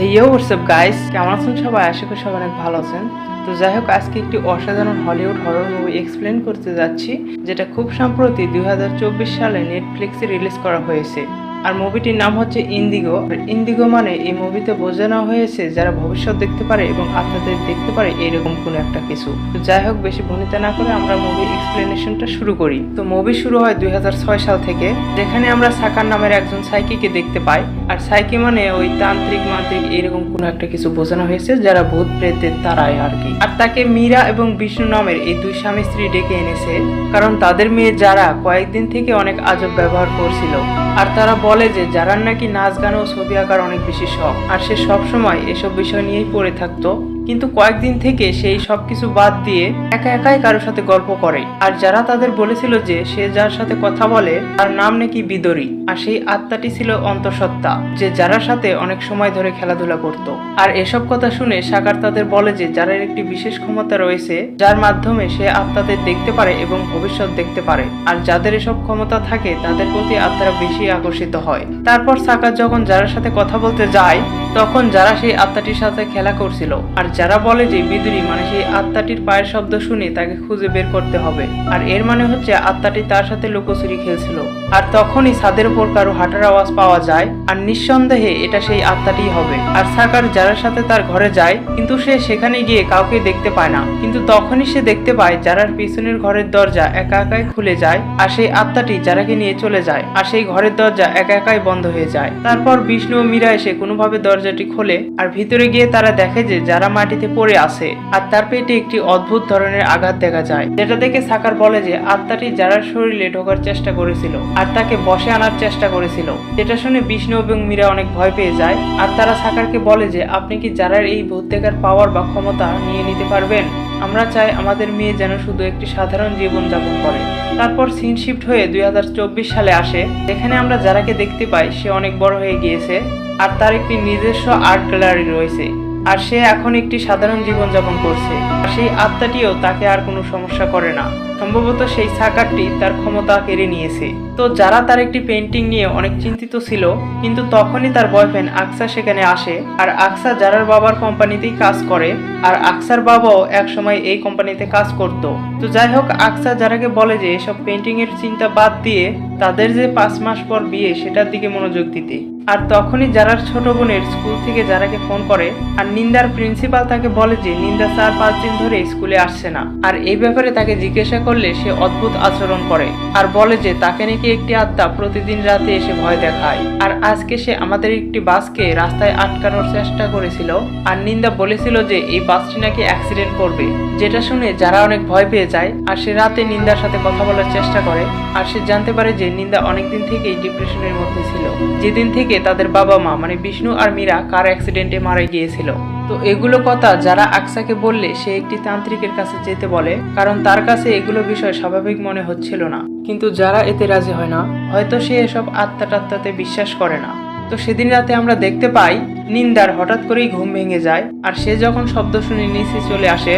এই WhatsApp guys কেমন আছেন সবাই? আশা করি সবাই অনেক ভালো আছেন। তো যাই হোক, আজকে একটি অসাধারণ হলিউড হরর মুভি এক্সপ্লেন করতে যাচ্ছি, যেটা খুব সম্প্রতি দুই হাজার চব্বিশ সালে নেটফ্লিক্সে রিলিজ করা হয়েছে। আর মুভিটির নাম হচ্ছে ইন্দিগো ইন্দিগো মানে এই মুভিতে বোঝানো হয়েছে যারা ভবিষ্যৎ দেখতে পারে এবং আত্মাদের দেখতে পারে এরকম কোনো একটা কিছু। তো যাই হোক, বেশি ভনিতা না করে আমরা মুভি এক্সপ্লেনেশনটা শুরু করি। তো মুভি শুরু হয় দু হাজার ছয় সাল থেকে, যেখানে আমরা সাকার নামের একজন সাইকিকে দেখতে পাই। আর সাইকি মানে ওই তান্ত্রিক মান্ত্রিক এরকম কোনো একটা কিছু বোঝানো হয়েছে যারা ভূত, প্রেতের তারায় আর কি। আর তাকে মীরা এবং বিষ্ণু নামের এই দুই স্বামী স্ত্রী ডেকে এনেছে, কারণ তাদের মেয়ে যারা কয়েকদিন থেকে অনেক আজব ব্যবহার করছিল। আর তারা বলে যে যারার নাকি নাচ গান ও ছবি আঁকার অনেক বেশি শখ। আর সে সবসময় এসব বিষয় নিয়েই পড়ে থাকতো। কিন্তু কয়েকদিন থেকে সেই সব কিছু বাদ দিয়ে একা একাই কারোর সাথে গল্প করে। আর যারা তাদের বলেছিল যে সে যার সাথে কথা বলে, তার নাম নাকি বিদরি। আর সেই আত্মাটি ছিল অন্তঃসত্ত্বা, যে যারার সাথে অনেক সময় ধরে খেলাধুলা করত। আর এসব কথা শুনে সাকার তাদের বলে যে যারার একটি বিশেষ ক্ষমতা রয়েছে, যার মাধ্যমে সে আত্মাদের দেখতে পারে এবং ভবিষ্যৎ দেখতে পারে। আর যাদের এসব ক্ষমতা থাকে, তাদের প্রতি আত্মারা বেশি আকর্ষিত হয়। তারপর সাকার যখন যারার সাথে কথা বলতে যায় তখন যারা সেই আত্মাটির সাথে খেলা করছিল, আর যারা বলে যে বিদুরি মানে সেই আত্মাটির পায়ের শব্দ শুনে তাকে খুঁজে বের করতে হবে। আর এর মানে হচ্ছে আত্মাটি তার সাথে লুকোচুরি খেলছিল। আর তখনই ছাদের উপর কারও হাঁটার আওয়াজ পাওয়া যায়, আর নিঃসন্দেহে এটা সেই আত্মাটি হবে। আর সাকার যারার সাথে তার ঘরে যায়, কিন্তু সে সেখানে গিয়ে কাউকে দেখতে পায় না। কিন্তু তখনই সে দেখতে পায় যারার পিছনের ঘরের দরজা একা একাই খুলে যায়, আর সেই আত্মাটি যারাকে নিয়ে চলে যায়, আর সেই ঘরের দরজা একা একাই বন্ধ হয়ে যায়। তারপর বিষ্ণু ও মীরা এসে কোনোভাবে দরজাটি খোলে আর ভিতরে গিয়ে তারা দেখে যে যারা মাটিতে পড়ে আছে, আর তার পেটে একটি অদ্ভুত ধরনের আঘাত দেখা যায়। যেটা দেখে সাকার বলে যে আত্মাটি যারা শরীরে ঢোকার চেষ্টা করেছিল, আর তাকে বসে আনার চেষ্টা করেছিল। যেটা শুনে বিষ্ণু এবং মীরা অনেক ভয় পেয়ে যায়, আর তারা সাকারকে বলে যে, আপনি কি যারার এই ভূত দেখার পাওয়ার বা ক্ষমতা নিয়ে নিতে পারবেন? আমরা চাই আমাদের মেয়ে যেন শুধু একটি সাধারণ জীবন যাপন করে। তারপর সিন শিফট হয়ে দুই হাজার চব্বিশ সালে আসে। যেখানে আমরা যারাকে দেখতে পাই, সে অনেক বড় হয়ে গিয়েছে। আর তার একটি নিজস্ব আর্ট গ্যালারি রয়েছে। আর সে এখন একটি সাধারণ জীবন যাপন করছে। আর সেই আত্মাটিও তাকে আর কোনো সমস্যা করে না। সম্ভবত সেই সাকারটি তার ক্ষমতা কেড়ে নিয়েছে। তো যারা তার একটি পেন্টিং নিয়ে অনেক চিন্তিত ছিল, কিন্তু তখনই তার বয়ফ্রেন্ড আকসা সেখানে আসে। আর আকসা যারার বাবার কোম্পানিতেই কাজ করে, আর আকসার বাবাও একসময় এই কোম্পানিতে কাজ করত। তো যাই হোক, আকসা যারাকে বলে যে এসব পেন্টিং এর চিন্তা বাদ দিয়ে তাদের যে পাঁচ মাস পর বিয়ে, সেটার দিকে মনোযোগ দিতে। আর তখনই যারার ছোট বোনের স্কুল থেকে যারাকে ফোন করে, আর নিন্দার প্রিন্সিপাল তাকে বলে যে নিন্দা চার পাঁচ দিন ধরে স্কুলে আসছে না। আর এই ব্যাপারে তাকে জিজ্ঞাসা করলে সে অদ্ভুত আচরণ করে, আর বলে যে তাকে নাকি একটি আত্মা প্রতিদিন রাতে এসে ভয় দেখায়। আর আজকে সে আমাদের একটি বাসকে রাস্তায় আটকানোর চেষ্টা করেছিল, আর নিন্দা বলেছিল যে এই বাসটি নাকি অ্যাক্সিডেন্ট করবে। যেটা শুনে যারা অনেক ভয় পেয়ে যায়, আর সে রাতে নিন্দার সাথে কথা বলার চেষ্টা করে, আর সে জানতে পারে যে নিন্দা অনেকদিন থেকেই ডিপ্রেশনের মধ্যে ছিল। যেদিন থেকে তাদের বাবা মা মানে বিষ্ণু আর মীরা, কার অ্যাক্সিডেন্টে মারা গিয়েছিল। তো এগুলো কথা যারা আকসাকে বললে, সে একটি তান্ত্রিকের কাছে যেতে বলে, কারণ তার কাছে এগুলো বিষয় স্বাভাবিক মনে হচ্ছিল না। কিন্তু যারা এতে রাজি হয় না, হয়তো সে এসব আত্মা টাত্মাতে বিশ্বাস করে না। তো সেদিন রাতে আমরা দেখতে পাই, নিন্দার হঠাৎ করেই ঘুম ভেঙে যায়, আর সে যখন শব্দ শুনে নিচে চলে আসে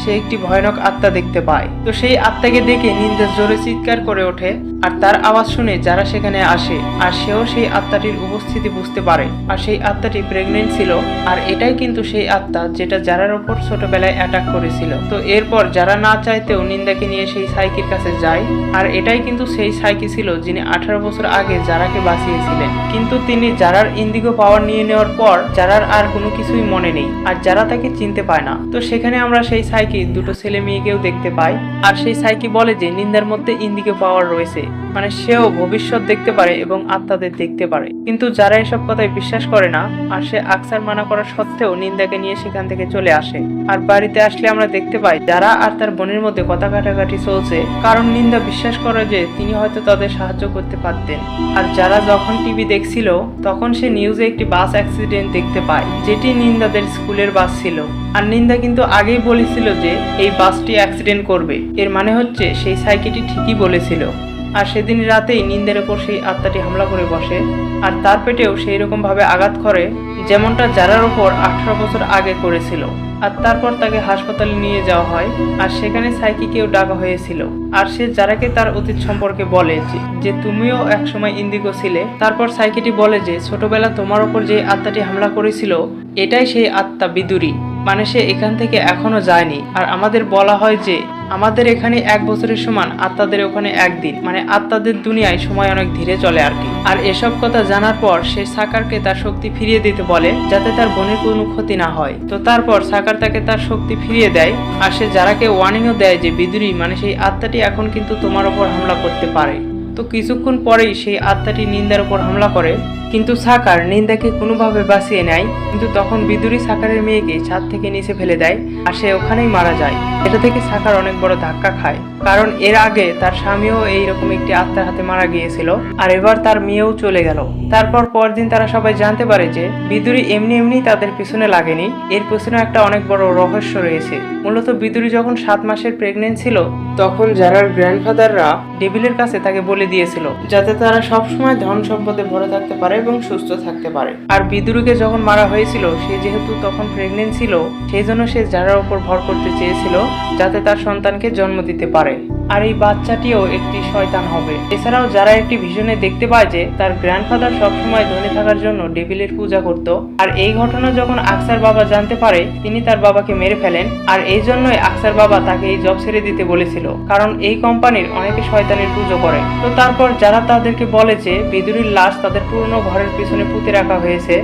সে একটি ভয়ানক আত্মা দেখতে পায়। তো সেই আত্মাকে দেখে নিন্দা জোরে চিৎকার করে ওঠে আর তার আওয়াজ শুনে যারা সেখানে আসে, আর সেও সেই আত্মাটির উপস্থিতি বুঝতে পারে। আর সেই আত্মাটি প্রেগনেন্ট ছিল, আর এটাই কিন্তু সেই আত্মা যেটা যারার ওপর ছোটবেলায় অ্যাটাক করেছিল। তো এরপর যারা না চাইতেও নিন্দাকে নিয়ে সেই সাইকির কাছে যায়, আর এটাই কিন্তু সেই সাইকি ছিল যিনি আঠারো বছর আগে যারাকে বাঁচিয়েছিলেন। কিন্তু তিনি যারার ইন্দিগো পাওয়ার নিয়ে নেওয়ার পর, যারার আর কোনো কিছুই মনে নেই, আর যারা তাকে চিনতে পায় না। তো সেখানে আমরা সেই সাইকি দুটো ছেলে মেয়েকেও দেখতে পায়। আর সেই সাইকি বলে যে, নিন্দার মধ্যে ইন্দিকে পাওয়ার রয়েছে। মানে সেও ভবিষ্যৎ দেখতে পারে এবং আত্মাদের দেখতে পারে। কিন্তু যারা এসব কথায় বিশ্বাস করে না, আর সে আকসার মানা করা সত্ত্বেও নিন্দাকে নিয়ে সেখান থেকে চলে আসে। আর বাড়িতে আসলে আমরা দেখতে পাই, যারা আর তার বোনের মধ্যে কথা কাটাকাটি চলছে, কারণ নিন্দা বিশ্বাস করে যে তিনি হয়তো তাদের সাহায্য করতে পারতেন। আর যারা যখন টিভি দেখছিল, তখন সে নিউজে একটি বাস অ্যাক্সিডেন্ট দেখতে পায়, যেটি নিন্দাদের স্কুলের বাস ছিল। আর নিন্দা কিন্তু আগেই বলেছিল যে, এই বাসটি অ্যাক্সিডেন্ট করবে। এর মানে হচ্ছে, সেই সাইকেটি ঠিকই বলেছিল। আর সেদিন রাতেই নিন্দের ওপর সেই আত্মাটি হামলা করে বসে। আর তার পেটেও সেই রকম ভাবে আঘাত করে, যেমনটা যারার ওপর আঠারো বছর আগে করেছিল। আর তারপর তাকে হাসপাতালে নিয়ে যাওয়া হয়, আর সেখানে সাইকিকেও ডাকা হয়েছিল। আর সে যারাকে তার অতীত সম্পর্কে বলে যে তুমিও একসময় ইন্দিগো ছিলে, তারপর সাইকিটি বলে যে, ছোটবেলা তোমার ওপর যে আত্মাটি হামলা করেছিল, এটাই সেই আত্মা বিদুরি। মানে সে এখান থেকে এখনও যায়নি। আর আমাদের বলা হয় যে, আমাদের এখানে এক বছরের সমান আত্মাদের ওখানে একদিন। মানে আত্মাদের দুনিয়ায় সময় অনেক ধীরে চলে আর কি। আর এসব কথা জানার পর সে সাকারকে তার শক্তি ফিরিয়ে দিতে বলে, যাতে তার বোনের কোনো ক্ষতি না হয়। তো তারপর সাকার তাকে তার শক্তি ফিরিয়ে দেয়, আর সে যারাকে ওয়ার্নিংও দেয় যে, বিদুরি মানে সেই আত্মাটি এখন কিন্তু তোমার ওপর হামলা করতে পারে। তো কিছুক্ষণ পরেই সেই আত্মাটি নিন্দার উপর হামলা করে। কিন্তু সাকার নিন্দাকে কোনোভাবে বাঁচিয়ে নেয়। কিন্তু তখন বিদুরী সাকারের মেয়েকে ছাদ থেকে নিচে ফেলে দেয় আর সে ওখানেই মারা যায়। এটা থেকে সাকার অনেক বড় ধাক্কা খায়। কারণ এর আগে তার স্বামীও এইরকম একটি আত্মার হাতে মারা গিয়েছিল। আর এবার তার মেয়েও চলে গেল। তারপর পরদিন তারা সবাই জানতে পারে যে বিদুরি এমনি এমনি তাদের পিছনে লাগেনি। এর পিছনে একটা অনেক বড় রহস্য রয়েছে। মূলত বিদুরি যখন সাত মাসের প্রেগনেন্ট ছিল, তখন যারার গ্র্যান্ডফাদাররা ডেভিলের কাছে তাকে বলে দিয়েছিল, যাতে তারা সবসময় ধন সম্পদে ভরে থাকতে পারে এবং সুস্থ থাকতে পারে। আর বিদুরীকে যখন মারা হয়েছিল, সে যেহেতু তখন প্রেগনেন্ট ছিল, সেই জন্য সে যারার উপর ভর করতে চেয়েছিল, যাতে তার সন্তানকে জন্ম দিতে পারে। আর এই বাচ্চাটিও একটি শয়তান হবে। এছাড়াও যারা একটি ভিশনে দেখতে পায় যে তার গ্র্যান্ডফাদার সবসময় ধনী থাকার জন্য ডেভিলের পূজা করত, আর এই ঘটনা যখন আকসার বাবা জানতে পারে, তিনি তার বাবাকে মেরে ফেলেন, আর এই জন্যই আকসার বাবা তাকে এই জব ছেড়ে দিতে বলেছিল, কারণ এই কোম্পানির অনেকে শয়তানের পুজো করে। তো তারপর যারা তাদেরকে বলে যে, বিদুরির লাশ তাদের পুরনো ঘরের পিছনে পুঁতে রাখা হয়েছে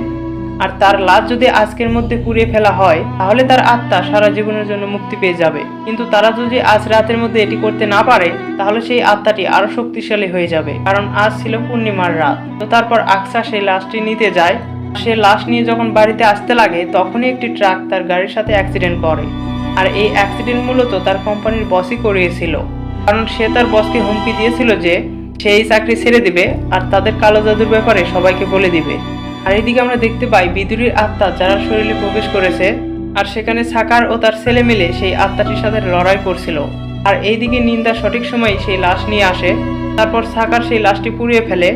আর তার লাশ যদি আজকের মধ্যে পুড়িয়ে ফেলা হয়, তাহলে তার আত্মা সারা জীবনের জন্য মুক্তি পেয়ে যাবে। কিন্তু তারা যদি আজ রাতের মধ্যে এটি করতে না পারে, তাহলে সেই আত্মাটি আরও শক্তিশালী হয়ে যাবে, কারণ আজ ছিল পূর্ণিমার রাত। তো তারপর আকসা সেই লাশটি নিতে যায়। সে লাশ নিয়ে যখন বাড়িতে আসতে লাগে, তখনই একটি ট্রাক তার গাড়ির সাথে অ্যাক্সিডেন্ট করে। আর এই অ্যাক্সিডেন্ট মূলত তার কোম্পানির বসই করিয়েছিল। কারণ সে তার বসকে হুমকি দিয়েছিল যে, সে এই চাকরি ছেড়ে দিবে আর তাদের কালো জাদুর ব্যাপারে সবাইকে বলে দিবে। আর এদিকে আমরা দেখতে পাই বিদুরির আত্মা যারা শরীরে প্রবেশ করেছে, আর সেখানে সাকার ও তার ছেলে মিলে সেই আত্মাটির সাথে লড়াই করছিল। আর এইদিকে নিন্দা সঠিক সময়ে সেই লাশ নিয়ে আসে, তারপর সাকার সেই লাশটি পুড়িয়ে ফেলে,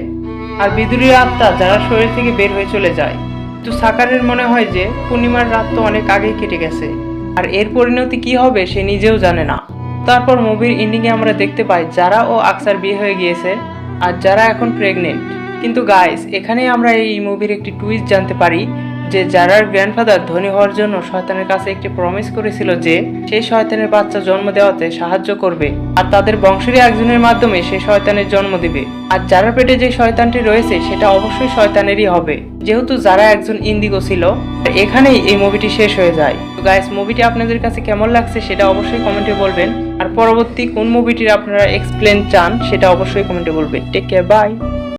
আর বিদুরির আত্মা যারা শরীর থেকে বের হয়ে চলে যায়। কিন্তু সাকারের মনে হয় যে পূর্ণিমার রাত তো অনেক আগেই কেটে গেছে, আর এর পরিণতি কি হবে সে নিজেও জানে না। তারপর মুভির এন্ডিংয়ে আমরা দেখতে পাই যারা ও আকসার বিয়ে হয়ে গিয়েছে, আর যারা এখন প্রেগনেন্ট কিন্তু গাইস এখানেই আমরা এই মুভির একটি টুইস্ট জানতে পারি যে যারার গ্র্যান্ডফাদার ধনী হওয়ার জন্য শয়তানের কাছে একটি প্রমিস করেছিল যে সেই শয়তানের বাচ্চা জন্ম দেওয়াতে সাহায্য করবে আর তাদের বংশেরই একজনের মাধ্যমে সেই শয়তানের জন্ম দিবে। আর যারা পেটে যে শয়তানটি রয়েছে, সেটা অবশ্যই শয়তানেরই হবে। যেহেতু যারা একজন ইন্দিগো ছিল, এখানেই এই মুভিটি শেষ হয়ে যায়। তো গাইস মুভিটি আপনাদের কাছে কেমন লাগছে সেটা অবশ্যই কমেন্টে বলবেন। আর পরবর্তী কোন মুভিটির আপনারা এক্সপ্লেন চান, সেটা অবশ্যই কমেন্টে বলবেন। Take care bye